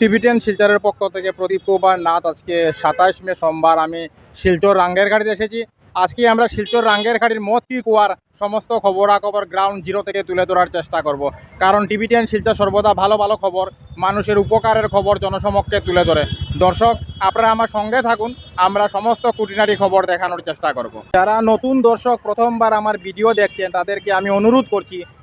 টিভিটেন শিলচরের পক্ষ থেকে প্রদীপ কুমার নাথ, আজকে সাতাশ মে সোমবার আমি শিলচর রাঙ্গের ঘাটিতে এসেছি। আজকে আমরা শিলচর রাঙ্গের ঘাটির মত কুয়ার সমস্ত খবরাখবর গ্রাউন্ড জিরো থেকে তুলে ধরার চেষ্টা করব। কারণ টিভিটেন শিলচর সর্বদা ভালো ভালো খবর, মানুষের উপকারের খবর জনসমক্ষে তুলে ধরে। দর্শক, আপনারা আমার সঙ্গে থাকুন, আমরা সমস্ত কুটিনারি খবর দেখানোর চেষ্টা করব। যারা নতুন দর্শক, প্রথমবার আমার ভিডিও দেখছেন, তাদেরকে আমি অনুরোধ করছি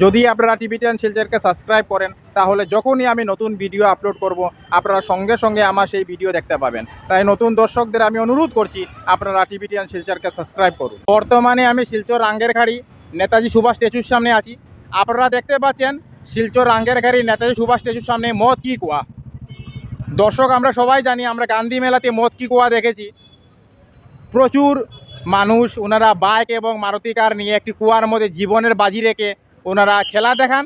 যদি আপনারা টিভি টেন শিলচারকে সাবস্ক্রাইব করেন, তাহলে যখনই আমি নতুন ভিডিও আপলোড করব, আপনারা সঙ্গে সঙ্গে আমার সেই ভিডিও দেখতে পাবেন। তাই নতুন দর্শকদের আমি অনুরোধ করছি, আপনারা টিভি টেন শিলচরকে সাবস্ক্রাইব করুন। বর্তমানে আমি শিলচর রাঙ্গের খাড়ি নেতাজি সুভাষ স্ট্যাচুর সামনে আছি। আপনারা দেখতে পাচ্ছেন, শিলচর রাঙ্গের খাড়ি নেতাজি সুভাষ স্ট্যাচুর সামনে মদ কি কুয়া। দর্শক, আমরা সবাই জানি, আমরা গান্ধী মেলাতে মদ কি কুয়া দেখেছি। প্রচুর মানুষ, ওনারা বাইক এবং মারুতি কার নিয়ে একটি কুয়ার মধ্যে জীবনের বাজি রেখে ওনারা খেলা দেখান।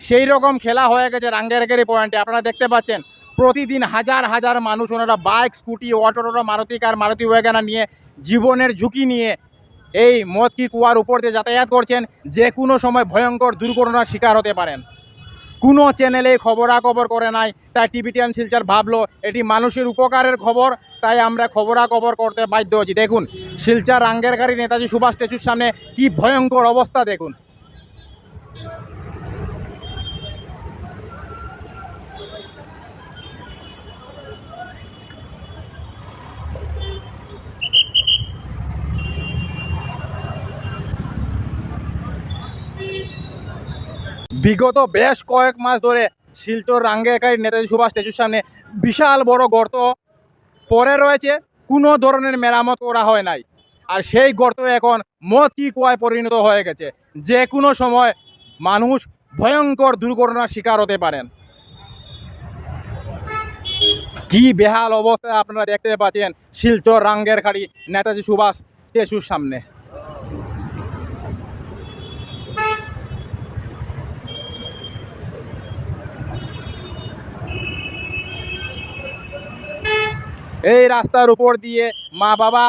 সেই রকম খেলা হয়ে গেছে রাঙ্গেরগেরি পয়েন্টে। আপনারা দেখতে পাচ্ছেন, প্রতিদিন হাজার হাজার মানুষ ওনারা bike, scooty auto toto Maruti car, Maruti WagonR নিয়ে জীবনের ঝুঁকি নিয়ে এই মদ কি কুয়ার উপর দিয়ে যাতায়াত করছেন। যে কোনো সময় ভয়ঙ্কর দুর্ঘটনার শিকার হতে পারেন। কোনো চ্যানেলে খবরাখবর করে নাই। তাই টিভি টিভিটিয়ান শিলচার ভাবলো, এটি মানুষের উপকারের খবর। তাই আমরা খবরাখবর করতে বাধ্য হচ্ছি দেখুন, শিলচার গাড়ি নেতাজি সুভাষ স্ট্যাচুর সামনে কি ভয়ঙ্কর অবস্থা, দেখুন। বিগত বেশ কয়েক মাস ধরে শিলচর রাঙ্গেকারী নেতাজি সুভাষ স্ট্যাচুর সামনে বিশাল বড় গর্ত পরে রয়েছে। কোনো ধরনের মেরামত করা হয় নাই। আর সেই গর্ত এখন মদ কি কুয়ায় পরিণত হয়ে গেছে। যে কোনো সময় মানুষ ভয়ঙ্কর দুর্ঘটনার শিকার হতে পারেন। কি বেহাল অবস্থায় আপনারা দেখতে পাচ্ছেন শিলচর রাঙ্গের খাড়ি নেতাজি সুভাষ স্ট্যাচুর সামনে। এই রাস্তার উপর দিয়ে মা বাবা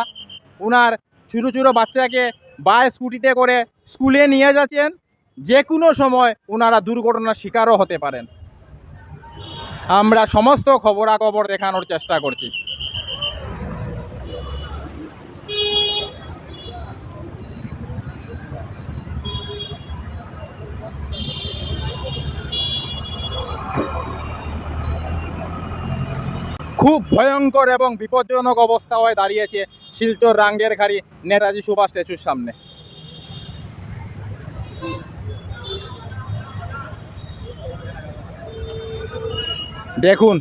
ওনার ছোটো ছোটো বাচ্চাকে বা স্কুটিতে করে স্কুলে নিয়ে যাচ্ছেন। যে কোনো সময় ওনারা দুর্ঘটনার শিকারও হতে পারেন। আমরা সমস্ত খবরাখবর দেখানোর চেষ্টা করছি। খুব ভয়ঙ্কর এবং বিপজ্জনক অবস্থা হয়ে দাঁড়িয়েছে শিলচর রাঙ্গের খাড়ি নেতাজি সুভাষ স্ট্যাচুর সামনে। দেখুন,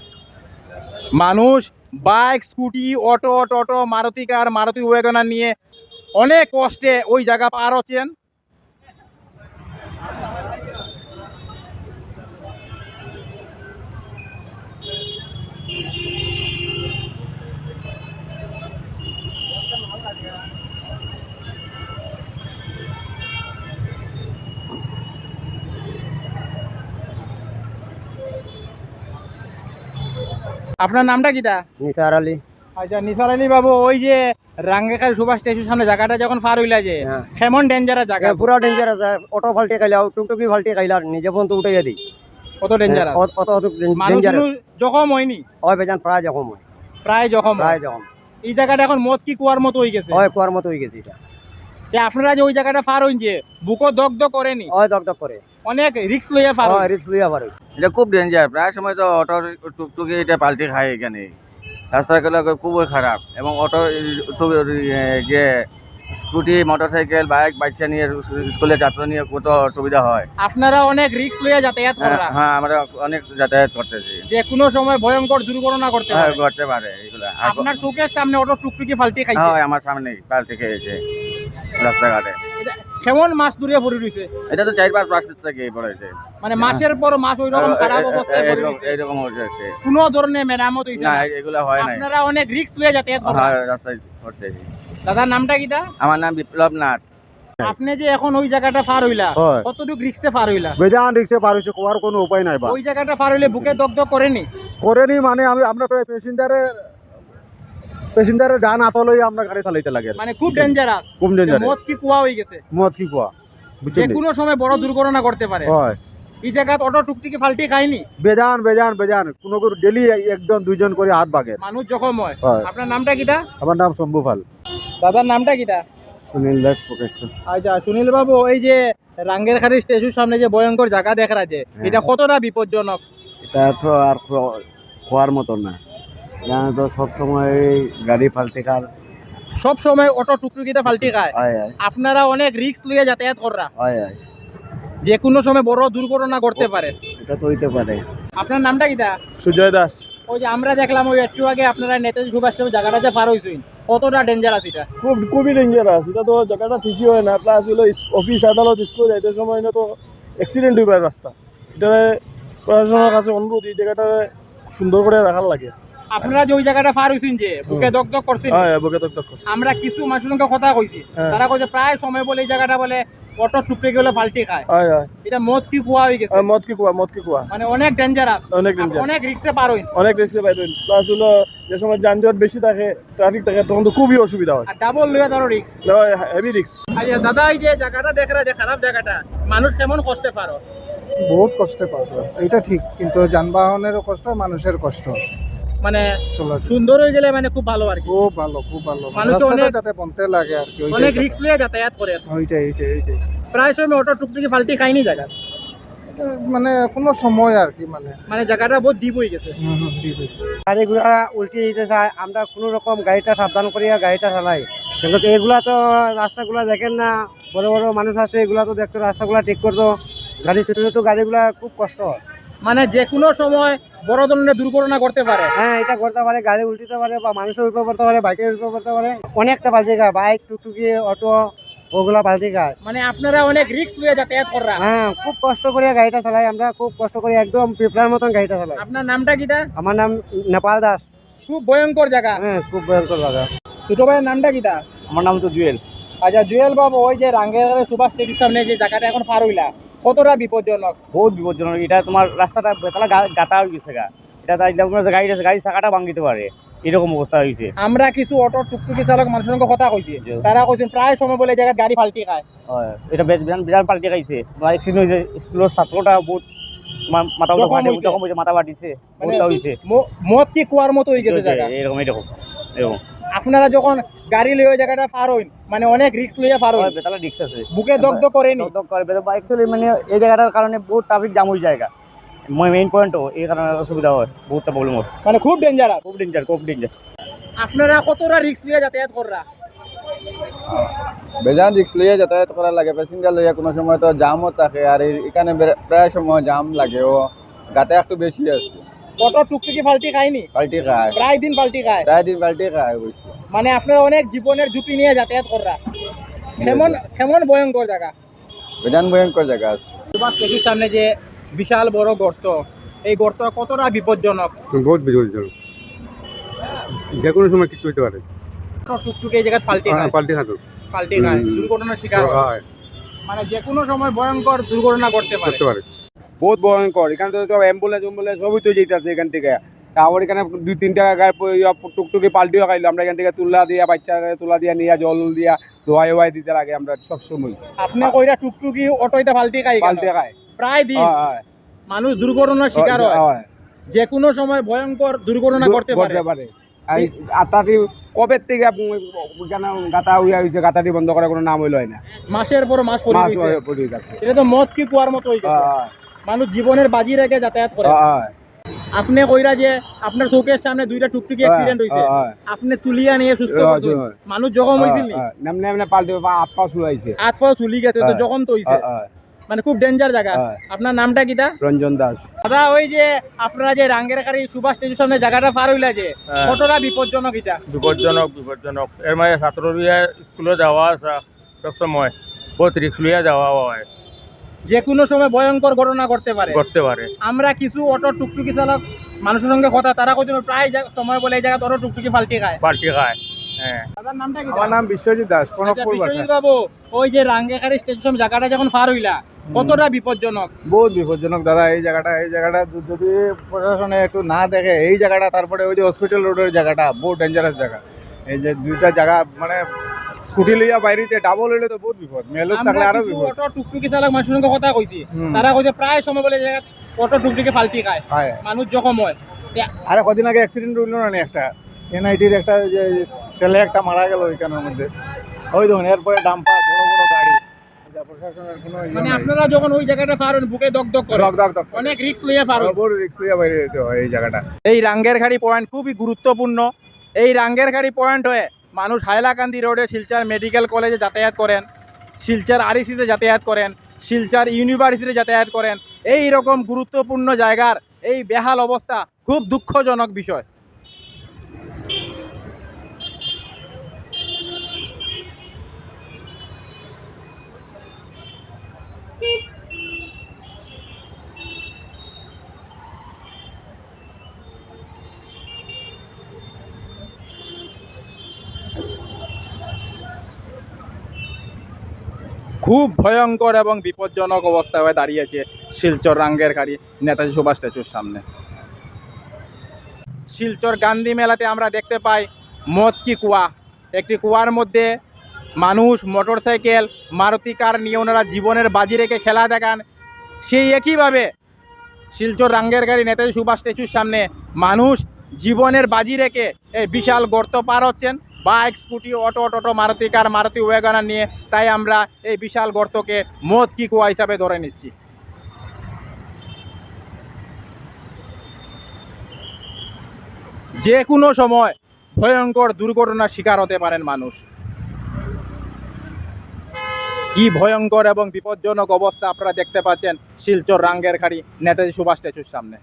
মানুষ bike, scooty, auto toto Maruti car, Maruti WagonR নিয়ে অনেক কষ্টে ওই জায়গা পার হচ্ছেন। আপনার নামটা কিটা নিসার আলী। আচ্ছা নিসার আলী বাবু ওই যে রাঙ্গেকার সুভাষ স্ট্যাচুর সামনে জায়গাটা যখন পার হইলা যে হ্যাঁ। কেমন ডেঞ্জারাস জায়গা? পুরা ডেঞ্জার আছে অটো ফাল্টে খাইলা টুকটুকি ফাল্টে খাইলা নিজে পর্যন্ত উঠে দিই। কত ডেঞ্জারাস অত অত মানুষ ডেঞ্জার জখম হয়নি? হয় বেজান প্রায় জখম হয়। প্রায় জখম প্রায়। যখন এই জায়গাটা এখন মদ কি কুয়ার মতো হয়ে গেছে? হয় কুয়ার মতো হয়ে গেছে এটা। যে আপনারা যে ওই জায়গাটা পার হইছে বুকো দগ্ধ করেনি। হয় দক দক করে। অনেক রিস্ক লইয়া পার হয়। রিক্স লইয়া পারে এটা খুব ডেঞ্জার প্রায় সময় তো অটো টুকটুকি এটা পাল্টে খায় এখানে। রাস্তাগুলো খুবই খারাপ। এবং অটো টুক- যে স্কুটি মোটরসাইকেল বাইক বাচ্চা নিয়ে স্কুলে ছাত্র নিয়ে কত অসুবিধা হয়। আপনারা অনেক রিস্ক লইয়া যাতায়াত হ্যাঁ, হ্যাঁ আমরা অনেক যাতায়াত করতেছি। যে কোনো সময় ভয়ঙ্কর দুর্ঘটনা করতে হ্যাঁ পারে। করতে পারে এগুলো। আপনার চোখের সামনে অটো টুকটুকি পাল্টি খাইছে। হ্যাঁ আমার সামনে পাল্টি খেয়েছে। রাস্তাঘাটে। কেমন মাছ দূরে পড়ে রয়েছে এটা তো চার পাঁচ মাস থেকে পড়েছে মানে মাসের পর মাস ওই রকম খারাপ অবস্থায় পড়ে এরকম রয়েছে এরকম হচ্ছে কোনো ধরনের মেরামত হইছে না না? এগুলো হয় নাই। আপনারা অনেক রিস্ক লয়ে হ্যাঁ রাস্তায় দাদার নামটা কিটা আমার নাম বিপ্লব নাথ। আপনি যে এখন ওই জায়গাটা পার হইলা হয়। কতটুকু রিক্সে পার হইলা? বেজান রিক্সে পার হয়েছে কোয়ার কোনো উপায় নাই বা। ওই জায়গাটা পার হইলে বুকে দগ্ধ করেনি? করেনি মানে আমি আমরা প্যাসেঞ্জারে প্যাসেঞ্জারে যান আতলই আমরা গাড়ি চালাইতে লাগে। মানে খুব ডেঞ্জারাস কম ডেঞ্জারে মদ কি কুয়া হয়ে গেছে? মদ কি কোয়া? যে কোনো সময় বড় দুর্ঘটনা করতে পারে। হয়। এই জায়গাত অটো টুকটিকি ফাল্টি খায়নি? বেজান বেজান বেজান। কোনো কোনো ডেলি একজন দুইজন করে হাত বাগের মানুষ জখম হয়। আপনার নামটা কিটা? আমার নাম শম্ভু পাল। দাদার নামটা কিটা? সুনীল দাস প্রকাশ আচ্ছা সুনীল বাবু এই যে রাঙ্গের খাড়ি স্টেচুর সামনে যে ভয়ঙ্কর জায়গা দেখা আছে হ্যাঁ। এটা কতটা বিপজ্জনক? এটা তো আর খোয়ার মতন না। এখানে তো সবসময় গাড়ি ফালতে কার সব সময় অটো টুকটুকিতে ফাল্টি খায়। আপনারা অনেক রিস্ক লইয়ে যাতায়াত কররা যে কোনো সময় বড় দুর্ঘটনা করতে পারে। এটা তো হইতে পারে। আপনার নামটা কিটা সুজয় দাস। ওই যে আমরা দেখলাম ওই একটু আগে আপনারা নেতাজি সুভাষচন্দ্র জায়গাটা যে পার হয়েছেন কতটা ডেঞ্জারাস এটা? খুব খুবই ডেঞ্জারাস এটা তো জায়গাটা ঠিকই হয় না। প্লাস হলো অফিস আদালত স্কুল যাইতে সময় না তো অ্যাক্সিডেন্ট হইবার রাস্তা। এটা প্রশাসনের কাছে অনুরোধ এই জায়গাটা সুন্দর করে রাখার লাগে। আপনারা যে ওই জায়গাটা পার হয়েছেন যে বুকে দগ দগ করছেন। হ্যাঁ বুকে তক করছে। আমরা কিছু মানুষের সঙ্গে কথা কইছি। হ্যাঁ। তারা কইছে প্রায় সময় বলে এই জায়গাটা বলে অটো টুকটে গেলে ফাল্টি খায়। হয় হয়। এটা মদ কি কুয়া হয়ে গেছে? মদ কি কোয়া মদ কি কোয়া। মানে অনেক ডেঞ্জারাস অনেক ডেঞ্জার অনেক রিক্সে পার হইন। অনেক রিক্সে পাইবেন প্লাস হলো যে সময় যানজট বেশি থাকে ট্রাফিক থাকে তখন তো খুবই অসুবিধা হয়। আর ডাবল লইয়া তারও রিক্স হেভি রিক্স আচ্ছা দাদা এই যে জায়গাটা দেখ রা যে খারাপ জায়গাটা মানুষ কেমন কষ্টে পারো বহুত কষ্টে পাবো এটা ঠিক কিন্তু যানবাহনেরও কষ্ট মানুষের কষ্ট। মানে চলা সুন্দর হয়ে গেলে মানে খুব ভালো আর কি। খুব ভালো খুব ভালো। মানুষ রাস্তাটা অনেক- যাতে বনতে লাগে আর কি অনেক রিক্স লইয়া যাতায়াত করে ওইটাই ওইটাই ওইটাই। প্রায় সময় অটো টুকটুকি ফাল্টি খাইনি জায়গা। মানে কোনো সময় আর কি মানে। মানে জায়গাটা বহুত ডিপ হয়ে গেছে। হুম, হুম, ঠিক আছে। গাড়িগুলা উল্টে দিতে চায় আমরা কোনো রকম গাড়িটা সাবধান করিয়া গাড়িটা চালাই। কিন্তু এগুলা তো রাস্তাগুলা দেখেন না বড় বড় মানুষ আছে এগুলা তো দেখতো রাস্তাগুলা ঠিক করতো। গাড়ি ছোট ছোট গাড়িগুলা খুব কষ্ট হয়। মানে যে কোনো সময় বড় ধরনের দুর্ঘটনা করতে পারে। হ্যাঁ এটা করতে পারে গাড়ি উল্টিতে পারে বা মানুষের উপর পড়তে পারে বাইকের উপর পড়তে পারে অনেকটা পাল্টে খায় বাইক টুকটুকি অটো ওগুলা পাল্টে খায় মানে আপনারা অনেক রিক্স লইয়া যাতায়াত করা হ্যাঁ খুব কষ্ট করে গাড়িটা চালাই আমরা খুব কষ্ট করে একদম পিঁপড়ার মতন গাড়িটা চালাই। আপনার নামটা কিটা আমার নাম নেপাল দাস। খুব ভয়ঙ্কর জায়গা। হ্যাঁ খুব ভয়ঙ্কর লাগা ছোট ভাইয়ের নামটা কিটা আমার নাম তো জুয়েল। আচ্ছা জুয়েল বাবু ওই যে রাঙ্গের সুভাষ স্টেডির সামনে যে জায়গাটা এখন পার হইলা কতটা বিপজ্জনক? বহুত বিপজ্জনক। এটা তোমার রাস্তাটা বেতলা গাটা হয়ে গেছে গা। এটা তাই গাড়ি আছে গাড়ি চাকাটা ভাঙিতে পারে। এরকম অবস্থা হয়েছে। আমরা কিছু অটো টুকটুকি চালক মানুষের সঙ্গে কথা কইছি। তারা কইছেন প্রায় সময় বলে জায়গায় গাড়ি ফাল্টি খায়। হয়। এটা বিরাট বিরাট পাল্টে খাইছে। তোমার অ্যাক্সিডেন্ট হয়েছে স্কুলের ছাত্রটা বহুত মাথা জখম হয়েছে মাথা ফাটিছে। মানে বহুতটা হয়েছে ম- মদ কি কুয়ার মতো হয়ে গেছে জায়গা? এরকম এরকম এরকম। আপনারা যখন গাড়ি লইয়া জায়গাটা পার হইন। মানে অনেক রিস্ক লইয়া পার হইন। বেতলা রিক্স আছে। বুকে দগ্ধ করেনি। দগদগ করে অ্যাকচুয়ালি মানে এই জায়গাটার কারণে বহুত ট্রাফিক জাম হয়ে জায়গা। মেইন পয়েন্টও এই কারণে অসুবিধা হয় বহুতটা প্রবলেম হয়। মানে খুব ডেঞ্জারাস খুব ডেঞ্জার খুব ডেঞ্জার আপনারা কতটা রিস্ক লইয়া যাতায়াত কররা? বেজান রিক্স লইয়া যাতায়াত করা লাগে প্যাসেঞ্জার লইয়া কোনো সময় তো জামও থাকে আর এখানে প্রায় সময় জাম লাগে ও। গাতে একটু বেশি আছে। অটো টুকটুকি ফাল্টি খায়নি পাল্টি খায়। প্রায় দিন পাল্টি খায়। প্রায় দিন পাল্টি খায় অবশ্য মানে আপনার অনেক জীবনের ঝুঁকি নিয়ে যাতায়াত করা কেমন কেমন ভয়ঙ্কর জায়গা বেজান ভয়ঙ্কর জায়গা আছে। সুভাষ স্টেডির সামনে যে বিশাল বড় গর্ত। এই গর্ত কতটা বিপজ্জনক বহুত বিপজ্জনক যে কোনো সময় কিছু হইতে পারে। টুকটুকি এই জায়গায় ফাল্টি খায়। পাল্টি খাতো পাল্টি খায়। দুর্ঘটনার শিকার হয়। হয়। মানে যে কোনো সময় ভয়ঙ্কর দুর্ঘটনা করতে পারে। করতে পারে। বহুত ভয়ঙ্কর। এখানে তো সব অ্যাম্বুলেন্স অ্যাম্বুলেন্স সবই তো যেতেছে এখান থেকে। তারপর এখানে দুই প- ইয়া টুকটুকি পাল্টিও খাইলো। আমরা এখান থেকে তুলা দিয়া বাচ্চা তুলা দিয়া নিয়ে জল দিয়া ধোয়াই ওয়াই দিতে লাগে আমরা সব সময় আপনি কইরা টুকটুকি অটোইতে ফাল্টি খাই? পাল্টে খায়। প্রায় দিন। মানুষ দুর্ঘটনার শিকার হয়। যে কোনো সময় ভয়ঙ্কর দুর্ঘটনা করতে পারে। পারে। এই আত্মাটি কবে থেকে গাতা উইয়া হয়েছে গাতাটি বন্ধ করার কোনো নাম হইল না। মাসের পর মাস পড়ে এটা তো মদ কি কুয়ার মতো হয়ে গেছে। মানুষ জীবনের বাজি রেখে যাতায়াত করে। আপনি কইরা যে আপনার চৌকের সামনে দুইটা টুকটুকি অ্যাক্সিডেন্ট হইছে হয়, হয়। আপনি তুলিয়া নিয়ে সুস্থ করছেন মানুষ জখম হইছিল নি? নেমনে নেমনে পাল্টে হাত পা হয়েছে হাত পা চুলি গেছে তো। জখম তো হইছে। মানে খুব ডেঞ্জার জায়গা। আপনার নামটা কিটা? রঞ্জন দাস। দাদা ওই যে আপনারা যে রাঙ্গের কারি সুভাষ স্টেজের সামনে জায়গাটা পার হইলা যে হ্যাঁ। কতটা বিপজ্জনক এটা? বিপজ্জনক বিপজ্জনক। এর মানে ছাত্ররিয়া স্কুলে যাওয়া আসা সবসময়। বহুত রিক্স লইয়া যাওয়া হয়। যে কোনো সময় ভয়ঙ্কর ঘটনা ঘটতে পারে। করতে পারে। আমরা কিছু অটো টুকটুকি চালক মানুষের সঙ্গে কথা তারা কত প্রায় সময় বলে এই জায়গায় অটো টুকটুকি পাল্টি খায়। পাল্টি খায় হ্যাঁ। দাদার নামটা কি? আমার নাম বিশ্বজিৎ দাস আচ্ছা, কনকপুর বিশ্বজিৎ বাবু ওই যে রাঙ্গেখারি স্টেশন জায়গাটা যখন পার হইলা কতটা বিপজ্জনক? বহুত বিপজ্জনক দাদা এই জায়গাটা এই জায়গাটা যদি- যদি প্রশাসনে একটু না দেখে এই জায়গাটা তারপরে ওই যে হসপিটাল রোডের জায়গাটা বহুত ডেঞ্জারাস জায়গা। এই যে দুইটা জায়গা মানে স্কুটি লইয়া বাইরেতে ডাবল হইলে তো বহুত বিপদ মেলত থাকলে আরও বিপদ। অটো টুকটুকি চালক মানুষের সঙ্গে কথা কইছি। তারা কইছে প্রায় সময় বলে এই জায়গায় অটো টুকটুকি ফাল্টি খায়। হয়। মানুষ জখম হয়। আরে কদিন আগে অ্যাক্সিডেন্ট হইল না একটা? এনআইটির একটা যে ছেলে একটা মারা গেল ওইখানের মধ্যে। ওই দেখুন এরপরে ডাম্পার বড় বড় গাড়ি। ইয়ে মানে আপনারা যখন ওই জায়গাটা পার বুকে দগ করে। অনেক রিস্ক লইয়া বড় রিক্স লইয়া বাইরে যেতে হয় এই জায়গাটা। এই রাঙ্গেরখাড়ি পয়েন্ট খুবই গুরুত্বপূর্ণ। এই রাঙ্গেরখাড়ি পয়েন্ট হয়ে মানুষ হাইলাকান্দি রোডে শিলচর মেডিকেল কলেজে যাতায়াত করেন, শিলচর আরিসিতে যাতায়াত করেন, শিলচর ইউনিভার্সিটিতে যাতায়াত করেন। এই রকম গুরুত্বপূর্ণ জায়গার এই বেহাল অবস্থা খুব দুঃখজনক বিষয়। খুব ভয়ঙ্কর এবং বিপজ্জনক অবস্থায় হয়ে দাঁড়িয়েছে শিলচর রাঙ্গের গাড়ি নেতাজি সুভাষ স্ট্যাচুর সামনে। শিলচর গান্ধী মেলাতে আমরা দেখতে পাই মদ কি কুয়া। একটি কুয়ার মধ্যে মানুষ মোটরসাইকেল, মারুতি কার নিয়ে ওনারা জীবনের বাজি রেখে খেলা দেখান। সেই একইভাবে শিলচর রাঙ্গের গাড়ি নেতাজি সুভাষ স্ট্যাচুর সামনে মানুষ জীবনের বাজি রেখে এই বিশাল গর্ত পার হচ্ছেন। Bike, scooty, auto, toto, Maruti car, Maruti WagonR নিয়ে তাই আমরা এই বিশাল গর্তকে মদ কি কুয়া হিসাবে ধরে নিচ্ছি। যে কোনো সময় ভয়ঙ্কর দুর্ঘটনার শিকার হতে পারেন মানুষ। কি ভয়ঙ্কর এবং বিপজ্জনক অবস্থা আপনারা দেখতে পাচ্ছেন শিলচর রাঙ্গের খাড়ি নেতাজি সুভাষ স্ট্যাচুর সামনে।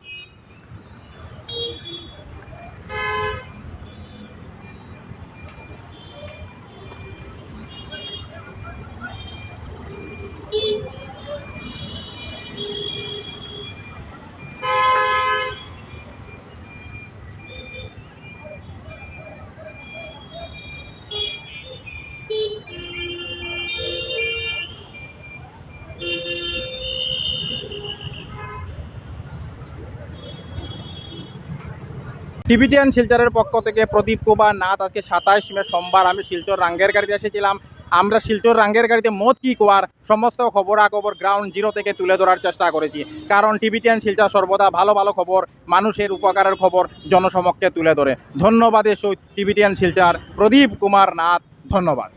টিবিটিয়ান শিলচরের পক্ষ থেকে প্রদীপ কুমার নাথ, আজকে সাতাশ মে সোমবার আমি শিলচর রাঙ্গের গাড়িতে এসেছিলাম। আমরা শিলচর রাঙ্গের গাড়িতে মদ কি কুয়ার সমস্ত খবরাখবর গ্রাউন্ড জিরো থেকে তুলে ধরার চেষ্টা করেছি। কারণ টিবিটিয়ান শিলচর সর্বদা ভালো ভালো খবর, মানুষের উপকারের খবর জনসমক্ষে তুলে ধরে। ধন্যবাদের সহিত টিবিটিয়ান শিলচর প্রদীপ কুমার নাথ, ধন্যবাদ।